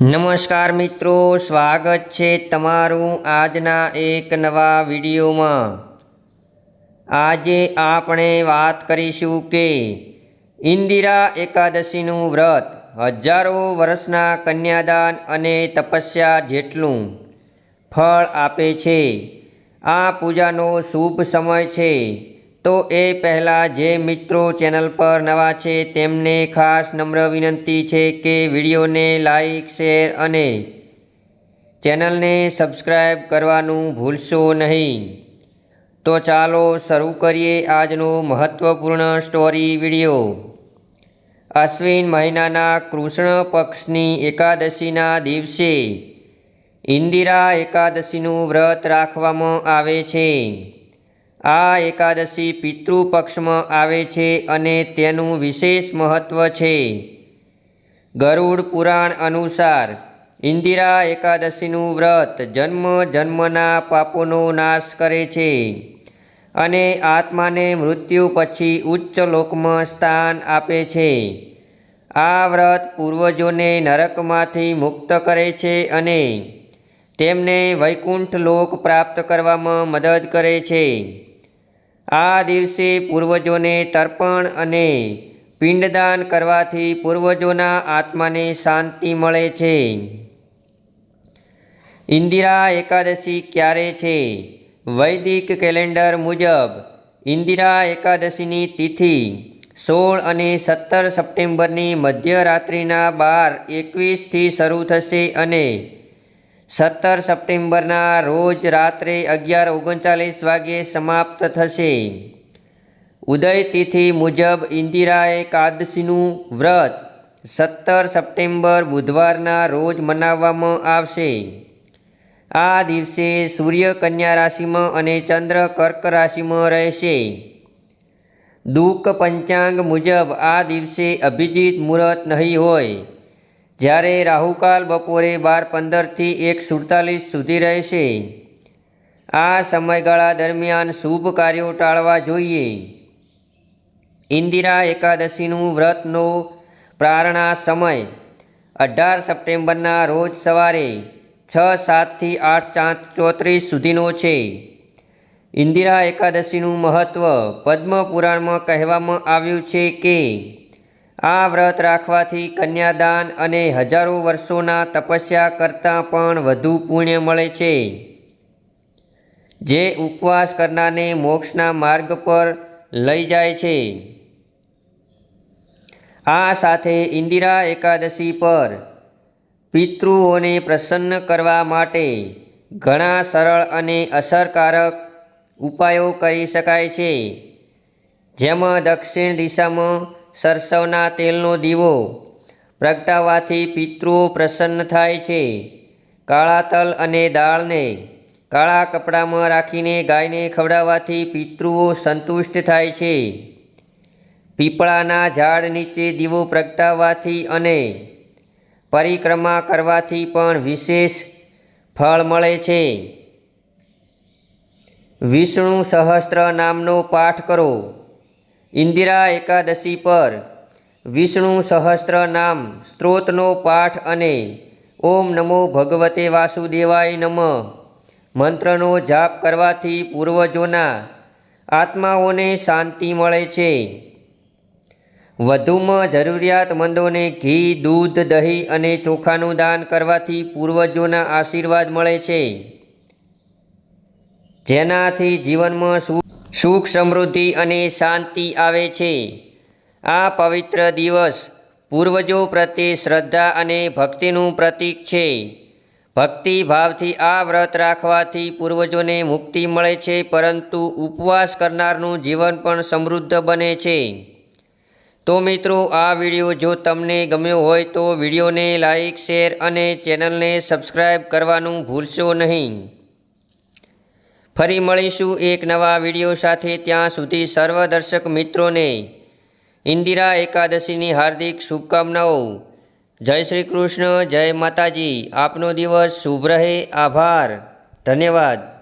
નમસ્કાર મિત્રો, સ્વાગત છે તમારું આજના એક નવા વિડીયોમાં. આજે આપણે વાત કરીશું કે ઇન્દિરા એકાદશીનું વ્રત હજારો વર્ષના કન્યાદાન અને તપસ્યા જેટલું ફળ આપે છે. આ પૂજાનો શુભ સમય છે. તો એ પહેલાં જે મિત્રો ચેનલ પર નવા છે તેમને ખાસ નમ્ર વિનંતી છે કે વિડીયોને લાઈક, શેર અને ચેનલને સબસ્ક્રાઈબ કરવાનું ભૂલશો નહીં. તો ચાલો શરૂ કરીએ આજનો મહત્ત્વપૂર્ણ સ્ટોરી વીડિયો. અશ્વિન મહિનાના કૃષ્ણ પક્ષની એકાદશીના દિવસે ઇન્દિરા એકાદશીનું વ્રત રાખવામાં આવે છે. આ એકાદશી પિતૃપક્ષમાં આવે છે અને તેનું વિશેષ મહત્ત્વ છે. ગરુડ પુરાણ અનુસાર, ઇન્દિરા એકાદશીનું વ્રત જન્મ જન્મના પાપોનો નાશ કરે છે અને આત્માને મૃત્યુ પછી ઉચ્ચ લોકમાં સ્થાન આપે છે. આ વ્રત પૂર્વજોને નરકમાંથી મુક્ત કરે છે અને તેમને વૈકુંઠ લોક પ્રાપ્ત કરવામાં મદદ કરે છે. આ દિવસે પૂર્વજોને તર્પણ અને પિંડદાન કરવાથી પૂર્વજોના આત્માને શાંતિ મળે છે. ઇન્દિરા એકાદશી ક્યારે છે? વૈદિક કેલેન્ડર મુજબ ઇન્દિરા એકાદશીની તિથિ સોળ અને સત્તર સપ્ટેમ્બરની મધ્યરાત્રિના બાર એકવીસથી શરૂ થશે અને સત્તર સપ્ટેમ્બરના રોજ રાત્રે અગિયાર ઓગણચાલીસ વાગ્યે સમાપ્ત થશે. ઉદય તિથિ મુજબ ઇન્દિરા એકાદશીનું વ્રત સત્તર સપ્ટેમ્બર બુધવારના રોજ મનાવવામાં આવશે. આ દિવસે સૂર્ય કન્યા રાશિમાં અને ચંદ્ર કર્ક રાશિમાં રહેશે. દુઃખ પંચાંગ મુજબ આ દિવસે અભિજીત મુહૂર્ત નહીં હોય. જ્યારે રાહુકાલ બપોરે બાર પંદરથી એક સુડતાલીસ સુધી રહેશે. આ સમયગાળા દરમિયાન શુભ કાર્યો ટાળવા જોઈએ. ઇન્દિરા એકાદશીનું વ્રતનો પ્રારણા સમય, અઢાર સપ્ટેમ્બરના રોજ સવારે છ સાતથી આઠ ચાંદ ચોત્રીસ સુધીનો છે. ઇન્દિરા એકાદશીનું મહત્ત્વ પદ્મ પુરાણમાં કહેવામાં આવ્યું છે કે આ વ્રત રાખવાથી કન્યાદાન અને હજારો વર્ષોના તપસ્યા કરતાં પણ વધુ પુણ્ય મળે છે. જે ઉપવાસ કરનારને મોક્ષના માર્ગ પર લઈ જાય છે. આ સાથે ઇન્દિરા એકાદશી પર પિતૃઓને પ્રસન્ન કરવા માટે ઘણા સરળ અને અસરકારક ઉપાયો કરી શકાય છે. જેમાં દક્ષિણ દિશામાં સરસવના તેલનો દીવો પ્રગટાવવાથી પિતૃઓ પ્રસન્ન થાય છે. કાળા તલ અને દાળને કાળા કપડામાં રાખીને ગાયને ખવડાવવાથી પિતૃઓ સંતુષ્ટ થાય છે. પીપળાના ઝાડ નીચે દીવો પ્રગટાવવાથી અને પરિક્રમા કરવાથી પણ વિશેષ ફળ મળે છે. વિષ્ણુ સહસ્ત્ર નામનો પાઠ કરો. ઇન્દિરા એકાદશી પર વિષ્ણુ સહસ્ત્ર નામ સ્ત્રોતનો પાઠ અને ઓમ નમો ભગવતે વાસુદેવાય નમઃ મંત્રનો જાપ કરવાથી પૂર્વજોના આત્માઓને શાંતિ મળે છે. વધુમાં જરૂરિયાતમંદોને ઘી, દૂધ, દહીં અને ચોખાનું દાન કરવાથી પૂર્વજોના આશીર્વાદ મળે છે. જેનાથી જીવનમાં સુખ, સમૃદ્ધિ અને શાંતિ આવે છે. આ પવિત્ર દિવસ પૂર્વજો પ્રત્યે શ્રદ્ધા અને ભક્તિનું પ્રતીક છે. ભક્તિ ભાવથી આ વ્રત રાખવાથી પૂર્વજોને મુક્તિ મળે છે, પરંતુ ઉપવાસ કરનારનું જીવન પણ સમૃદ્ધ બને છે. તો મિત્રો, આ વીડિયો જો તમને ગમ્યો હોય તો વિડીયોને લાઈક, શેર અને ચેનલને સબસ્ક્રાઈબ કરવાનું ભૂલશો નહીં. ફરી મળીશું એક નવા વીડિયો સાથે. ત્યાં સુધી સર્વ દર્શક મિત્રોને ઇન્દિરા એકાદશીની હાર્દિક શુભકામનાઓ. જય શ્રી કૃષ્ણ, જય માતાજી. આપનો દિવસ શુભ રહે. આભાર. ધન્યવાદ.